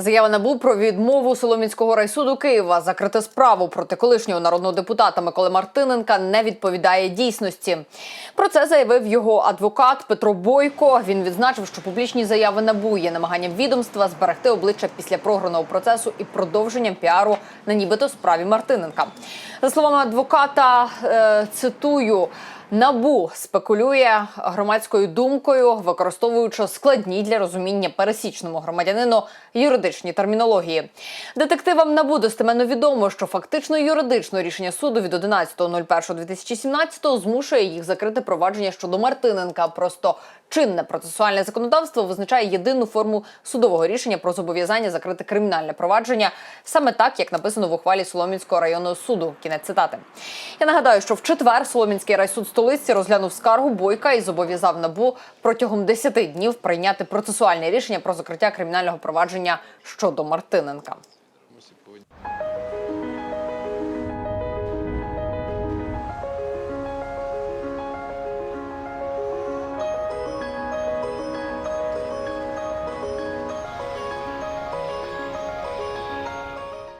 Заява набу про відмову Соломінського райсуду Києва закрити справу проти колишнього народного депутата Миколи Мартиненка не відповідає дійсності. Про це заявив його адвокат Петро Бойко. Він відзначив, що публічні заяви набу є намаганням відомства зберегти обличчя після програного процесу і продовженням піару на нібито справі Мартиненка. За словами адвоката, е, цитую. Набу спекулює громадською думкою, використовуючи складні для розуміння пересічному громадянину юридичні термінології. Детективам НАБУ достеменно відомо, що фактично юридично рішення суду від 11.01.2017 змушує їх закрити провадження щодо Мартиненка. Просто чинне процесуальне законодавство визначає єдину форму судового рішення про зобов'язання закрити кримінальне провадження, саме так, як написано в ухвалі Соломінського районного суду. Кінець цитати. Я нагадаю, що в четвер Соломінський райсуд столиці розглянув скаргу бойка і зобов'язав набу протягом 10 днів прийняти процесуальне рішення про закриття кримінального провадження щодо Мартиненка.